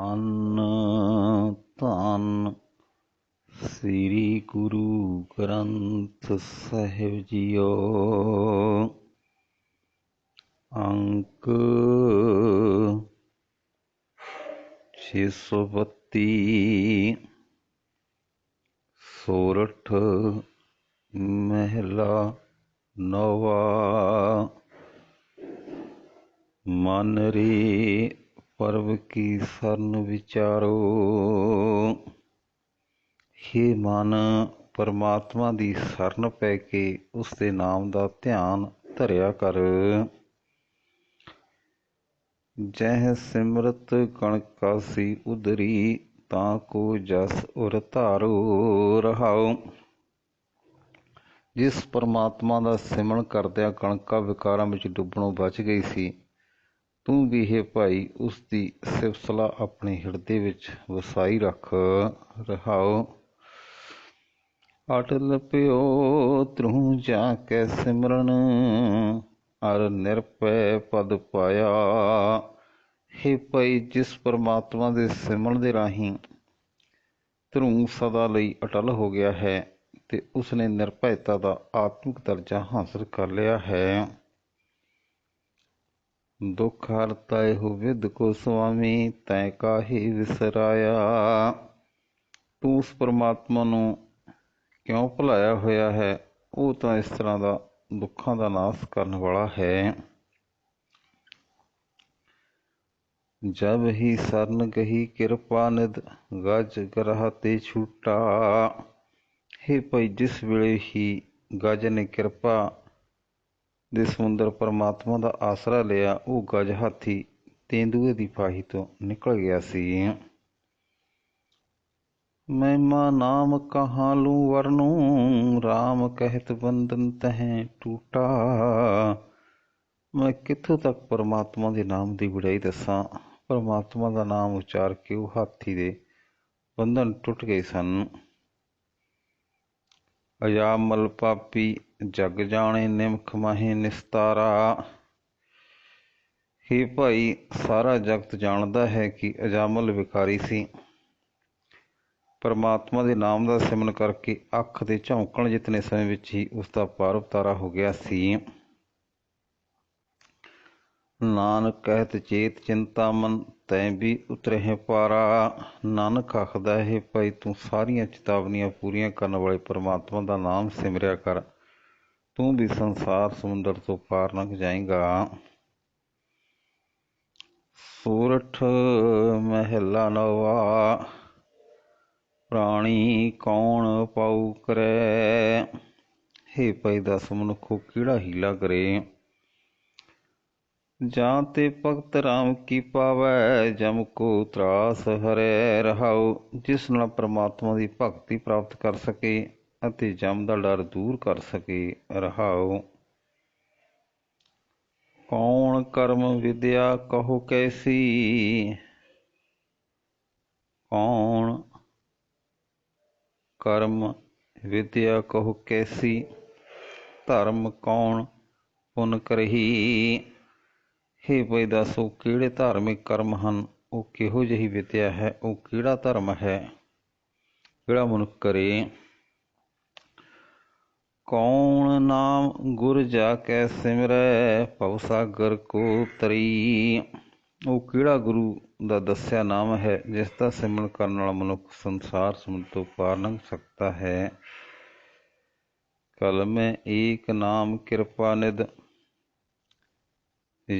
ਅੰਨ ਧਨ ਸ੍ਰੀ ਗੁਰੂ ਗ੍ਰੰਥ ਸਾਹਿਬ ਜੀਓ। ਅੰਕ 632 ਸੋਰਠ ਮਹਿਲਾ ਨਵਾ ਮਨ ਰੇ ਕੀ ਸਰਨ ਵਿਚਾਰੋ? ਹੇ ਮਨ, ਪਰਮਾਤਮਾ ਦੀ ਸਰਨ ਪੈ ਕੇ ਉਸ ਦੇ ਨਾਮ ਦਾ ਧਿਆਨ ਧਰਿਆ ਕਰ। ਜਹ ਸਿਮਰਤ ਕਣਕਾਸੀ ਉਦਰੀ ਤਾਂ ਕੋ ਜਸ ਉਰ ਧਾਰੋ ਰਹਾਉ। ਜਿਸ ਪਰਮਾਤਮਾ ਦਾ ਸਿਮਰਨ ਕਰਦਿਆਂ ਕਣਕਾ ਵਿਕਾਰਾਂ ਵਿੱਚ ਡੁੱਬਣੋਂ ਬਚ ਗਈ ਸੀ ਤੂੰ ਵੀ ਹੈ ਭਾਈ ਉਸ ਦੀ ਸਿਫਤਲਾ ਆਪਣੇ ਹਿਰਦੇ ਵਿੱਚ ਵਸਾਈ ਰੱਖ, ਰਹਾਓ। ਅਟਲ ਪਿਓ ਤਰੂ ਜਾ ਕੇ ਸਿਮਰਨ, ਅਰ ਨਿਰਪੈ ਪਦ ਪਾਇਆ। ਹੇ ਭਾਈ, ਜਿਸ ਪਰਮਾਤਮਾ ਦੇ ਸਿਮਰਨ ਦੇ ਰਾਹੀਂ ਧਰੂ ਸਦਾ ਲਈ ਅਟਲ ਹੋ ਗਿਆ ਹੈ ਤੇ ਉਸ ਨੇ ਨਿਰਭੈਤਾ ਦਾ ਆਤਮਿਕ ਦਰਜਾ ਹਾਸਲ ਕਰ ਲਿਆ ਹੈ। ਦੁੱਖ ਹਰਤਾ ਇਹੋ ਵਿਦ ਕੋ ਸੁਆਮੀ, ਤੈ ਕਾਹੀ ਵਿਸਰਾਇਆ। ਤੂੰ ਉਸ ਪਰਮਾਤਮਾ ਨੂੰ ਕਿਉਂ ਭੁਲਾਇਆ ਹੋਇਆ ਹੈ? ਉਹ ਤਾਂ ਇਸ ਤਰ੍ਹਾਂ ਦਾ ਦੁੱਖਾਂ ਦਾ ਨਾਸ਼ ਕਰਨ ਵਾਲਾ ਹੈ। ਜਬ ਹੀ ਸਰਨ ਗਹੀ ਕਿਰਪਾ ਨਿਦ ਗਜ ਗਰਹ ਤੇ ਛੂਟਾ। ਹੈ ਭਾਈ, ਜਿਸ ਵੇਲੇ ਹੀ ਗਜ ਨੇ ਕਿਰਪਾ ਦੇ ਸਮੁੰਦਰ ਪਰਮਾਤਮਾ ਦਾ ਆਸਰਾ ਲਿਆ, ਉਹ ਗਜ ਹਾਥੀ ਤੇਂਦੂਏ ਦੀ ਪਾਹੀ ਤੋਂ ਨਿਕਲ ਗਿਆ ਸੀ। ਮਹਿਮਾ ਨਾਮ ਕਹਾਂ ਲੂ ਵਰਨੂ RAM ਕਹਿਤ ਬੰਦਨ ਤਹਿ ਟੂਟਾ। ਮੈਂ ਕਿੱਥੋਂ ਤੱਕ ਪਰਮਾਤਮਾ ਦੇ ਨਾਮ ਦੀ ਵਡਿਆਈ ਦੱਸਾਂ? ਪਰਮਾਤਮਾ ਦਾ ਨਾਮ ਉਚਾਰ ਕੇ ਉਹ ਹਾਥੀ ਦੇ ਬੰਧਨ ਟੁੱਟ ਗਏ ਸਨ। ਅਜਾਮਲ ਪਾਪੀ ਜਗ ਜਾਣੇ ਨਿਮਖ ਮਾਹੇ ਨਿਸਤਾਰਾ। ਹੀ ਭਾਈ, ਸਾਰਾ ਜਗਤ ਜਾਣਦਾ ਹੈ ਕਿ ਅਜਾਮਲ ਵਿਕਾਰੀ ਸੀ। ਪਰਮਾਤਮਾ ਦੇ ਨਾਮ ਦਾ ਸਿਮਰਨ ਕਰਕੇ ਅੱਖ ਦੇ ਝੌਂਕਣ ਜਿਤਨੇ ਸਮੇਂ ਵਿੱਚ ਹੀ ਉਸ ਦਾ ਪਾਰ ਉਤਾਰਾ ਹੋ ਗਿਆ ਸੀ। ਨਾਨਕ ਕਹਿਤ ਚੇਤ ਚਿੰਤਾ ਮਨ, ਤੈ ਵੀ ਉਤਰੇ ਪਾਰਾ। ਨਾਨਕ ਆਖਦਾ ਹੈ, ਭਾਈ ਤੂੰ ਸਾਰੀਆਂ ਚੇਤਾਵਨੀਆਂ ਪੂਰੀਆਂ ਕਰਨ ਵਾਲੇ ਪਰਮਾਤਮਾ ਦਾ ਨਾਮ ਸਿਮਰਿਆ ਕਰ। ਤੂੰ ਵੀ ਸੰਸਾਰ ਸਮੁੰਦਰ ਤੋਂ ਪਾਰ ਲੰਘ ਜਾਏਗਾ। ਸੂਰਠ ਮਹਿਲਾ ਨਵਾ, ਪ੍ਰਾਣੀ ਕੌਣ ਪਾਉ ਕਰੈ? ਹੇ ਭਾਈ ਦਸ ਮਨੁੱਖੋ, ਕਿਹੜਾ ਹੀਲਾ ਕਰੇ? ਜਾਂ ਤੇ ਭਗਤ ਰਾਮ ਕੀ ਪਾਵੈ, ਜਮ ਕੋ ਤਰਾਸ ਹਰੈ ਰਹਾਉ, ਜਿਸ ਨਾਲ ਪ੍ਰਮਾਤਮਾ ਦੀ ਭਗਤੀ ਪ੍ਰਾਪਤ ਕਰ ਸਕੇ। ਅਤੇ ਜਮ ਦਾ ਡਰ ਦੂਰ ਕਰ ਸਕੇ। ਰਹਾਉ ਕੌਣ ਕਰਮ ਵਿਦਿਆ ਕਹੋ ਕੈਸੀ? ਕੌਣ ਕਰਮ ਵਿਦਿਆ ਕਹੋ ਕੈਸੀ? ਧਰਮ ਕੌਣ ਪੁਨ ਕਰਹੀ ਹੇ ਭਾਈ ਦੱਸੋ, ਕਿਹੜੇ ਧਾਰਮਿਕ ਕਰਮ ਹਨ? ਉਹ ਕਿਹੋ ਜਿਹੀ ਵਿਦਿਆ ਹੈ? ਉਹ ਕਿਹੜਾ ਧਰਮ ਹੈ? ਕਿਹੜਾ ਮਨੁੱਖ ਕਰੇ। ਕੌਣ ਨਾਮ ਗੁਰ ਜਾ ਕੇ ਸਿਮਰੈ, ਭਵ ਸਾਗਰ ਕੋ ਤਰੀ। ਉਹ ਕਿਹੜਾ ਗੁਰੂ ਦਾ ਦੱਸਿਆ ਨਾਮ ਹੈ, ਜਿਸ ਦਾ ਸਿਮਰਨ ਕਰਨ ਵਾਲਾ ਮਨੁੱਖ ਸੰਸਾਰ ਸਮੁੰਦਰ ਤੋਂ ਪਾਰ ਲੰਘ ਸਕਦਾ ਹੈ? ਕਲ ਏਕ ਨਾਮ ਕਿਰਪਾ ਨਿਦ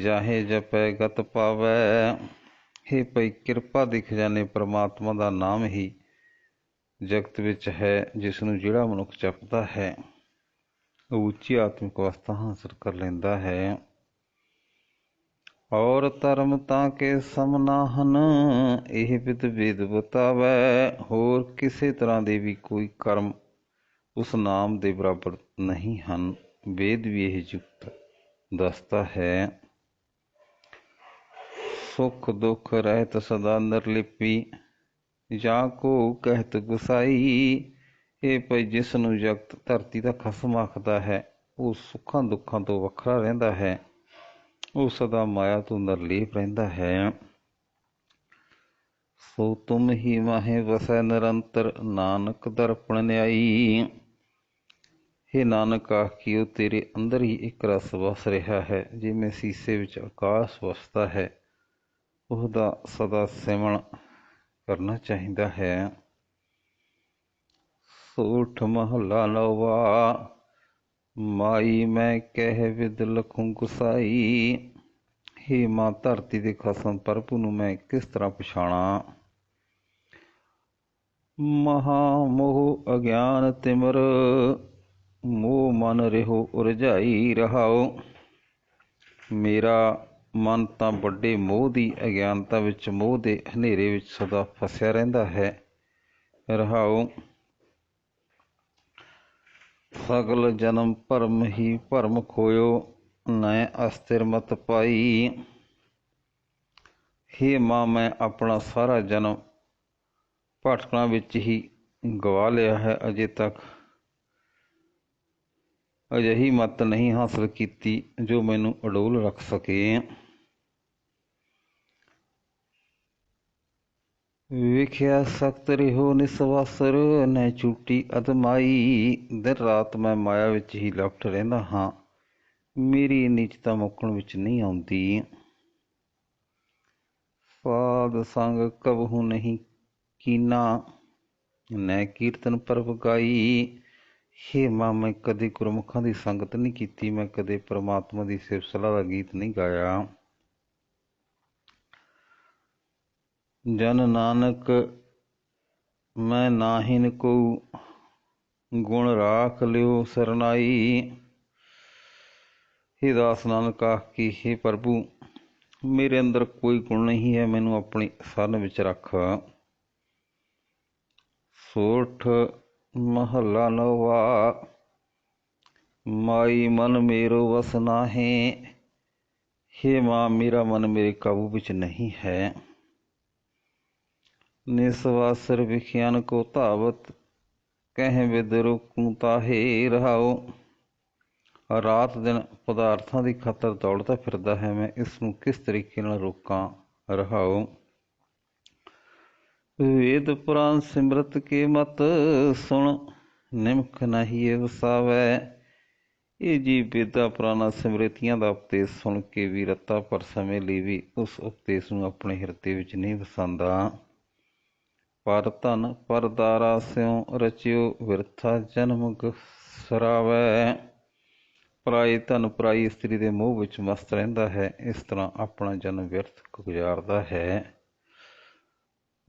ਜਾਹੇ ਜਪੈ ਗਤ ਪਾਵੈ। हे ਭਈ ਕਿਰਪਾ ਦੇ ਖਜ਼ਾਨੇ ਪ੍ਰਮਾਤਮਾ ਦਾ ਨਾਮ ਹੀ ਜਗਤ ਵਿੱਚ ਹੈ ਜਿਸ ਨੂੰ ਜਿਹੜਾ ਮਨੁੱਖ ਜਪਦਾ ਹੈ। ਉੱਚੀ ਆਤਮਿਕ ਅਵਸਥਾ ਹਾਸਲ ਕਰ ਲੈਂਦਾ ਹੈ। ਔਰ ਧਰਮ ਤਾਂ ਕੇ ਸਮਨਾ ਇਹ ਵਿਦ ਵੇਦ ਬਤਾਵੈ ਹੋਰ ਕਿਸੇ ਤਰ੍ਹਾਂ ਦੇ ਵੀ ਕੋਈ ਕਰਮ ਉਸ ਨਾਮ ਦੇ ਬਰਾਬਰ ਨਹੀਂ ਹਨ। ਵੇਦ ਵੀ ਇਹ ਯੁਕਤ ਦੱਸਦਾ ਹੈ। ਸੁਖ ਦੁਖ ਰਹਿਤ ਸਦਾ ਨਿਰਲਿਪੀ, ਜਾਂ ਕੋ ਕਹਿਤ ਗੁਸਾਈ ਇਹ ਭਈ ਜਿਸ ਨੂੰ ਜਗਤ ਧਰਤੀ ਦਾ ਖਸਮ ਆਖਦਾ ਹੈ, ਉਹ ਸੁੱਖਾਂ ਦੁੱਖਾਂ ਤੋਂ ਵੱਖਰਾ ਰਹਿੰਦਾ ਹੈ। ਉਹ ਸਦਾ ਮਾਇਆ ਤੋਂ ਨਿਰਲੇਪ ਰਹਿੰਦਾ ਹੈ। ਸੋ ਤੁਮ ਹੀ ਮਾਹੇ ਵਸੈ ਨਿਰੰਤਰ, ਨਾਨਕ ਦਰਪਣ ਨਿਆਈ। हे ਨਾਨਕ ਆਖਿਓ ਤੇਰੇ ਅੰਦਰ ਹੀ ਇੱਕ ਰਸ ਵਸ ਰਿਹਾ ਹੈ, ਜਿਵੇਂ ਸੀਸੇ ਵਿੱਚ ਆਕਾਸ਼ ਵਸਦਾ ਹੈ। ਉਹਦਾ ਸਦਾ ਸਿਮਰਨ ਕਰਨਾ ਚਾਹੀਦਾ ਹੈ। ਸੂਠ ਮਹੱਲਾ ਨਵਾ। ਮਾਈ ਮੈਂ ਕਹਿ ਵਿਦ ਲਖੂ ਗੁਸਾਈ ਹੇ ਮਾਂ ਧਰਤੀ ਦੇ ਖਸਮ ਪ੍ਰਭੂ ਨੂੰ ਮੈਂ ਕਿਸ ਤਰ੍ਹਾਂ ਪਛਾਣਾ? ਮਹਾ ਮੋਹ ਅਗਿਆਨ ਤਿਮਰ, ਮੋਹ ਮਨ ਰਿਹੋ ਉਰਝਾਈ ਰਹਾਓ। ਮੇਰਾ ਮਨ ਤਾਂ ਵੱਡੇ ਮੋਹ ਦੀ ਅਗਿਆਨਤਾ ਵਿੱਚ, ਮੋਹ ਦੇ ਹਨੇਰੇ ਵਿੱਚ ਸਦਾ ਫਸਿਆ ਰਹਿੰਦਾ ਹੈ। ਰਹਾਓ। ਸਗਲ ਜਨਮ ਭਰਮ ਹੀ ਭਰਮ ਖੋਇਓ, ਨੈ ਅਸਥਿਰ ਮਤ ਪਾਈ। ਹੇ ਮਾਂ, ਮੈਂ ਆਪਣਾ ਸਾਰਾ ਜਨਮ ਭਟਕਣਾ ਵਿੱਚ ਹੀ ਗਵਾ ਲਿਆ ਹੈ। ਅਜੇ ਤੱਕ ਅਜਿਹੀ ਮਤ ਨਹੀਂ ਹਾਸਲ ਕੀਤੀ ਜੋ ਮੈਨੂੰ ਅਡੋਲ ਰੱਖ ਸਕੇ। ਵੇਖਿਆ ਸਖਤ ਰਿਹੋ ਨਿਸਵਾਸਰ, ਨੈ ਝੂਟੀ ਅਦਮਾਈ। ਦਿਨ ਰਾਤ ਮੈਂ ਮਾਇਆ ਵਿੱਚ ਹੀ ਲਪਟ ਰਹਿੰਦਾ ਹਾਂ। ਮੇਰੀ ਨਿਚਤਾ ਮੁੱਕਣ ਵਿੱਚ ਨਹੀਂ ਆਉਂਦੀ। ਸਾਧ ਸੰਗ ਕਬਹੂ ਨਹੀਂ ਕੀਨਾ, ਨੈ ਕੀਰਤਨ ਪਰਵ ਗਾਈ। ਹੇ ਮਾ, ਮੈਂ ਕਦੇ ਗੁਰਮੁਖਾਂ ਦੀ ਸੰਗਤ ਨਹੀਂ ਕੀਤੀ, ਮੈਂ ਕਦੇ ਪ੍ਰਮਾਤਮਾ ਦੀ ਸਿਫਤ ਸਲਾਹ ਦਾ ਗੀਤ ਨਹੀਂ ਗਾਇਆ। ਜਨ ਨਾਨਕ, ਮੈਂ ਨਾਹਿਨ ਕੋ ਗੁਣ ਰਾਖ ਲਿਓ ਸਰਨਾਈ। ਹੇ ਦਾਸ ਨਾਨਕ, ਆਖੀ ਹੇ ਪ੍ਰਭੂ, ਮੇਰੇ ਅੰਦਰ ਕੋਈ ਗੁਣ ਨਹੀਂ ਹੈ, ਮੈਨੂੰ ਆਪਣੀ ਸਰਨ ਵਿੱਚ ਰੱਖ। ਸੋਠ ਮਹੱਲਾ ਨਵਾ, ਮਾਈ ਮਨ ਮੇਰੋ ਵਸ ਨਾਹੇ। ਹੇ ਮਾਂ, ਮੇਰਾ ਮਨ ਮੇਰੇ ਕਾਬੂ ਵਿੱਚ ਨਹੀਂ ਹੈ। ਨਿਸਵਾਸਰ ਵਿਖਿਆਨ ਕੋ ਧਾਵਤ, ਕਹਿ ਵਿਦ ਰੋਕੂ ਤਾਹੇ ਰਾਤ ਦਿਨ ਪਦਾਰਥਾਂ ਦੀ ਖਾਤਰ ਦੌੜਦਾ ਫਿਰਦਾ ਹੈ, ਮੈਂ ਇਸ ਨੂੰ ਕਿਸ ਤਰੀਕੇ ਨਾਲ ਰੋਕਾਂ ਰਹਾਓ ਵੇਦ ਪੁਰਾਨ ਸਿਮਰਤ ਕੇ ਮਤ, ਸੁਣ ਨਿਮਖ ਨਹੀਂ ਵਸਾਵੈ। ਇਹ ਜੀ ਵੇਦਾਂ ਪੁਰਾਣਾ ਸਿਮਰਤੀਆਂ ਦਾ ਉਪਦੇਸ਼ ਸੁਣ ਕੇ ਵੀ ਰੱਤਾ ਪਰ ਸਮੇਂ ਲਈ ਵੀ ਉਸ ਉਪਦੇਸ਼ ਨੂੰ ਆਪਣੇ ਹਿਰਦੇ ਵਿੱਚ ਨਹੀਂ ਵਸਾਉਂਦਾ। ਪਰ ਧਨ, ਪਰਦਾਰਾ ਸਿਉ, ਰਚਿਓ ਵਿਰਥਾ ਜਨਮ ਸਰਾਵੈ। ਪਰਾਈ ਧਨ, ਪਰਾਈ ਇਸਤਰੀ ਦੇ ਮੋਹ ਵਿੱਚ ਮਸਤ ਰਹਿੰਦਾ ਹੈ, ਇਸ ਤਰ੍ਹਾਂ ਆਪਣਾ ਜਨਮ ਵਿਅਰਥ ਗੁਜ਼ਾਰਦਾ ਹੈ।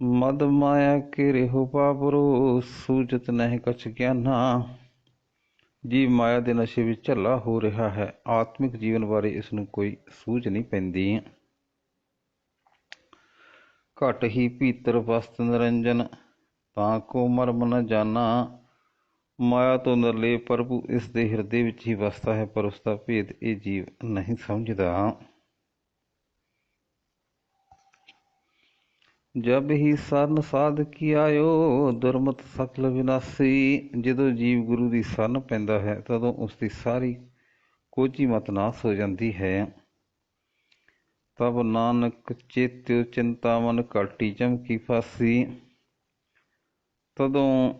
ਮਦ ਮਾਇਆ ਕੇ ਰਹਿਓ ਪਾਪਰੋ ਸੂਜਤ ਨਹੀਂ ਕਛ ਗਿਆਨਾ। ਜੀ ਮਾਇਆ ਦੇ ਨਸ਼ੇ ਵਿੱਚ ਝੱਲਾ ਹੋ ਰਿਹਾ ਹੈ, ਆਤਮਿਕ ਜੀਵਨ ਬਾਰੇ ਇਸ ਨੂੰ ਕੋਈ ਸੂਝ ਨਹੀਂ ਪੈਂਦੀ। ਘਟ ਹੀ ਭੀਤਰ ਵਸਤ ਨਿਰੰਜਨ, ਤਾਂ ਕੋ ਮਰਮ ਨ ਜਾਣਾ। ਮਾਇਆ ਤੋਂ ਨਰਲੇ ਪ੍ਰਭੂ ਇਸ ਦੇ ਹਿਰਦੇ ਵਿੱਚ ਹੀ ਵਸਦਾ ਹੈ, ਪਰ ਉਸ ਦਾ ਭੇਦ ਇਹ ਜੀਵ ਨਹੀਂ ਸਮਝਦਾ। ਜਬ ਹੀ ਸਰਨ ਸਾਧ ਕੀ ਆਇਓ ਦੁਰਮਤ ਸਕਲ ਵਿਨਾਸੀ। ਜਦੋਂ ਜੀਵ ਗੁਰੂ ਦੀ ਸਰਨ ਪੈਂਦਾ ਹੈ, ਤਦੋਂ ਉਸ ਦੀ ਸਾਰੀ ਕੋਝੀ ਮਤ ਨਾਸ ਹੋ ਜਾਂਦੀ ਹੈ। ਤਬ ਨਾਨਕ ਚੇਤਿਓ ਚਿੰਤਾ ਮਨ ਘਾਟੀ ਚਮਕੀ ਫਾਸੀ। ਤਦੋਂ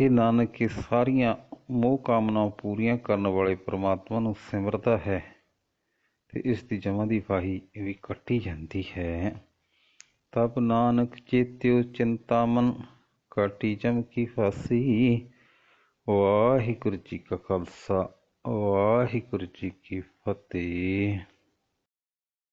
ਇਹ ਨਾਨਕ, ਇਹ ਸਾਰੀਆਂ ਮੋਹ ਕਾਮਨਾ ਪੂਰੀਆਂ ਕਰਨ ਵਾਲੇ ਪ੍ਰਮਾਤਮਾ ਨੂੰ ਸਿਮਰਦਾ ਹੈ ਤੇ ਇਸ ਦੀ ਜਮਾਂ ਦੀ ਫਾਹੀ ਵੀ ਕੱਟੀ ਜਾਂਦੀ ਹੈ। ਤਬ ਨਾਨਕ ਚੇਤਿਓ ਚਿੰਤਾਮਨ ਕਾਟੀ ਚਮਕੀ ਫਾਸੀ। ਵਾਹਿਗੁਰੂ ਜੀ ਕਾ ਖਾਲਸਾ, ਵਾਹਿਗੁਰੂ ਜੀ ਕੀ ਫਤਿਹ।